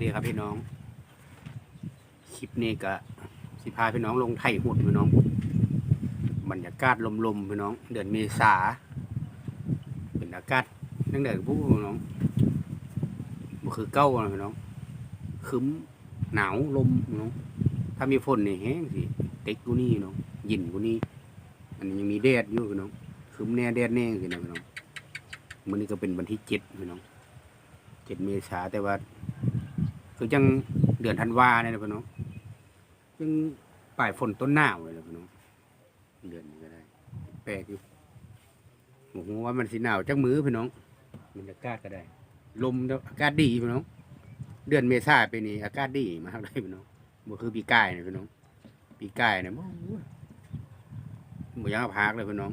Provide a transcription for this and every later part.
ดีครับพี่น้อง คลิปนี้ก็สิพาพี่น้องลงไถ่หุดพี่น้อง บรรยากาศลมๆพี่น้อง เดือนเมษาเป็นอากาศนั่งเดือนผู้พี่น้องบ่คือเก้าพี่น้องครึ้มหนาวลมพี่น้อง ถ้ามีฝนนี่แห้งสิเต็กกูนี่พี่น้องยินกูนี่อันนี้ยังมีแดดอยู่พี่น้องครึ้มแน่แดดแน่สินะพี่น้องมื้อนี้ก็เป็นวันที่เจ็ดพี่น้องเจ็ดเมษาแต่ว่า คือจังเดือนธันวาเนี่ยนะพี่น้องยังปลายฝนต้นหนาวเลยนะพี่น้องเดือนนี้ก็ได้ แปลกอยู่ผมว่ามันสิหนาวจักมือพี่น้องบรรยากาศก็ได้ ลมอากาศดีพี่น้องเดือนเมษาปีนี้อากาศดีมากเลยพี่น้องบ่คือปีกายเนี่ยพี่น้องปีกายเนี่ยบ่บ่ยังเอาพักเลยพี่น้อง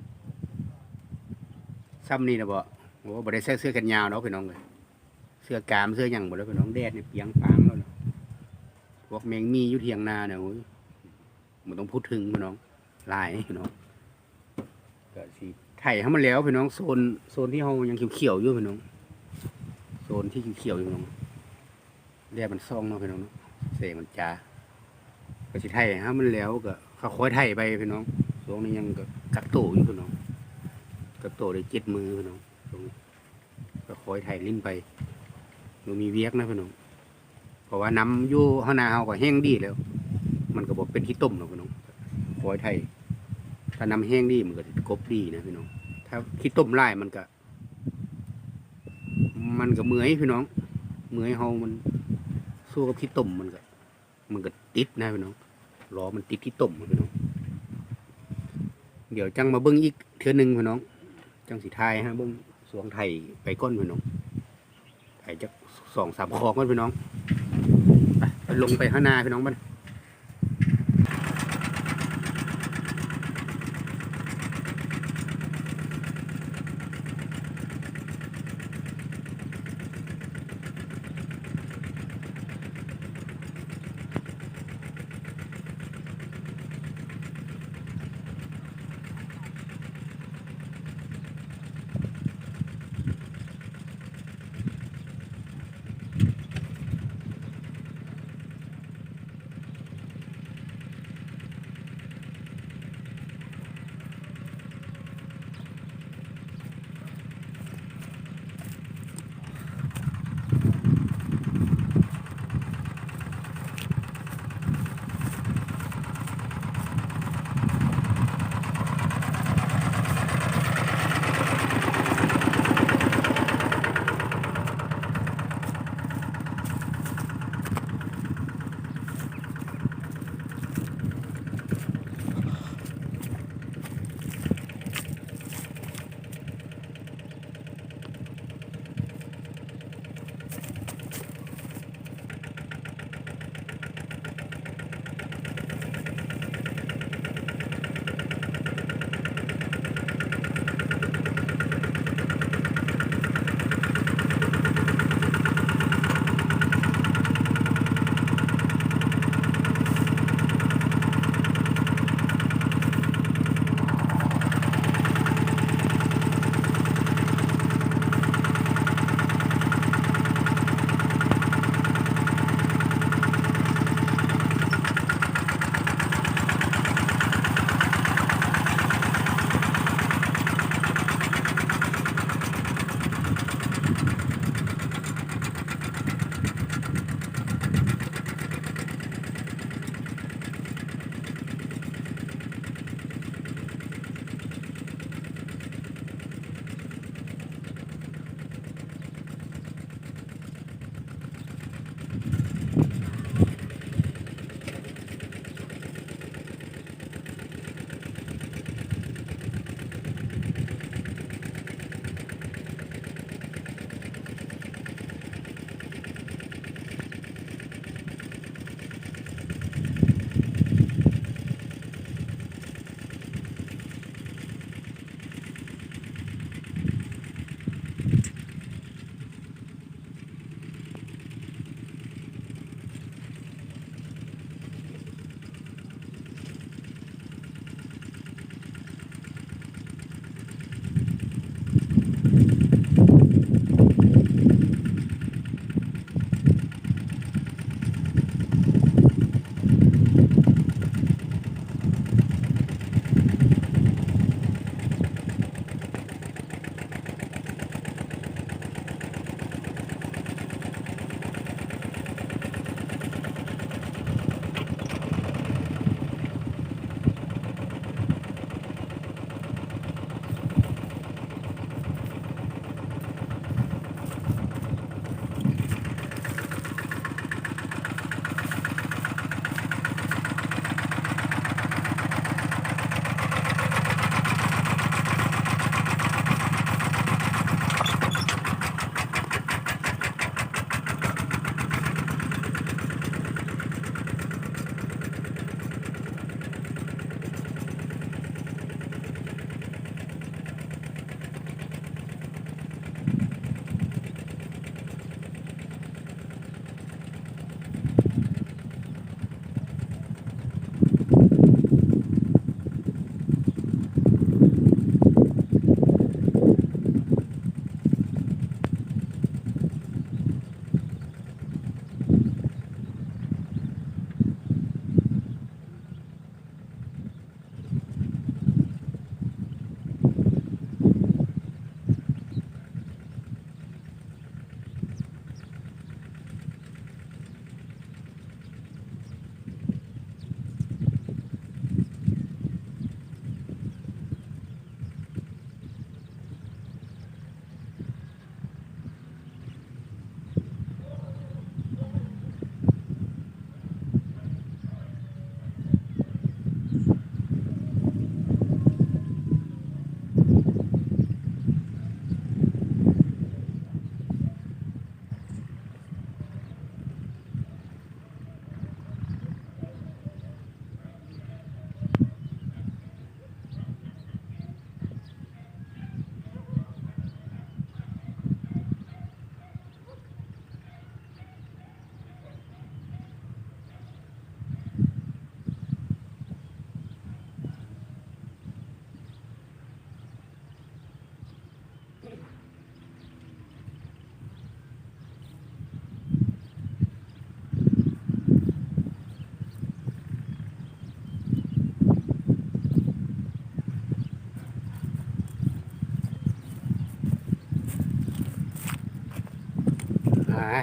ซ้ำนี่นะบ่โอ้บ่ได้ใส่เสื้อกันยาวเนาะพี่น้องเลย สื้อกามเสื้อหยังหมดแล้วพี่น้องแดดเนี่ยเปียงปังแล้วเนาะพวกแมงมีอยู่เทียงนาเนี่ยโอ้ยมันต้องพูดถึงพี่น้องลายพี่น้องก็สิไถ่ให้มันแล้วพี่น้องโซนโซนที่เฮายังเขียวๆอยู่พี่น้องโซนที่เขียวๆอยู่พี่น้องแดดมันซ่องเนาะพี่น้องเนาะเสงมันจ้าก็สิไถ่ให้มันแล้วก็เขาคอยไถ่ไปพี่น้องช่วงนี้ยังก็กักโตอยู่พี่น้องกักโตได้เจ็ดมือพี่น้องช่วงนี้ก็คอยไถ่ลิ้นไป มันมีเวียกนะพี่น้องเพราะว่าน้ำอยู่ข้างหน้าเฮาก็แห้งดีแล้ว มันก็บอกเป็นที่ต้มหรอกพี่น้องคอยไทยถ้าน้ำแห้งดีมันก็สิกบดีนะพี่น้อง ถ้าขี้ต้มไล่มันก็ มันก็เมื่อยพี่น้อง เมื่อยเฮามันสู้กับขี้ต้มมันก็ มันก็ติดนะพี่น้องล้อมันติดขี้ต้มพี่น้อง เดี๋ยวจังมาเบิ้งอีกเทือนึงพี่น้อง จังสีไทยฮะเบิ้งสวงไทยไปก้นพี่น้อง อ้จักสองสามคลองมันพี่น้องไปลงไปข้างหน้าพี่น้องมัน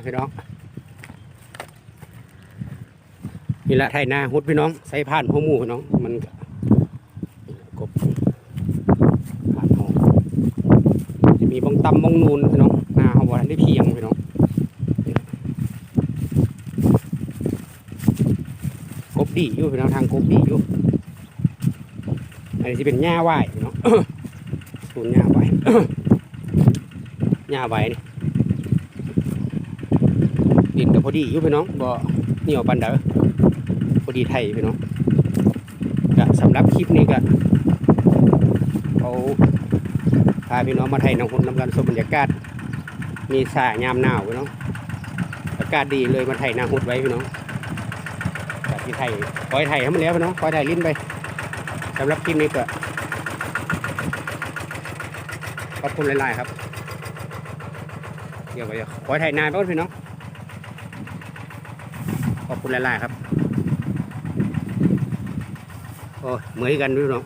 พี่น้องนี่ละไทยนาฮุดพี่น้องใส่ผ่านหัวหมูพี่น้องมันกบผ่านห้องจะมีบางตำบางนูนพี่น้องหน้าเขาวันได้เพียงพี่น้องกบดีอยู่พี่น้องทางกบดีอยู่อันนี้จะเป็นหญ้าไหวพี่น้องส่วนหญ้าไหวหญ้าไหวนี่ ดินก็พอดีอยู่พี่น้องบ่เหนียวปันเด้อพอดีไทยพี่น้องก็สำหรับคลิปนี้ก็เอาพาพี่น้องมาไทยน้องคนนำกันชมบรรยากาศ มีสายามหนาวพี่น้องอากาศดีเลยมาไทยนาหุดไว้พี่น้องจากที่ไทยคอยไทยให้มันแล้วพี่น้องคอยไทยลิ้นไปสำหรับคลิปนี้ก็ขอบคุณหลายๆครับ เดี๋ยวไปคอยไทยนานไปก่อนพี่น้อง คุณหลายๆครับ โอ้เหมือนกันด้วยเนาะ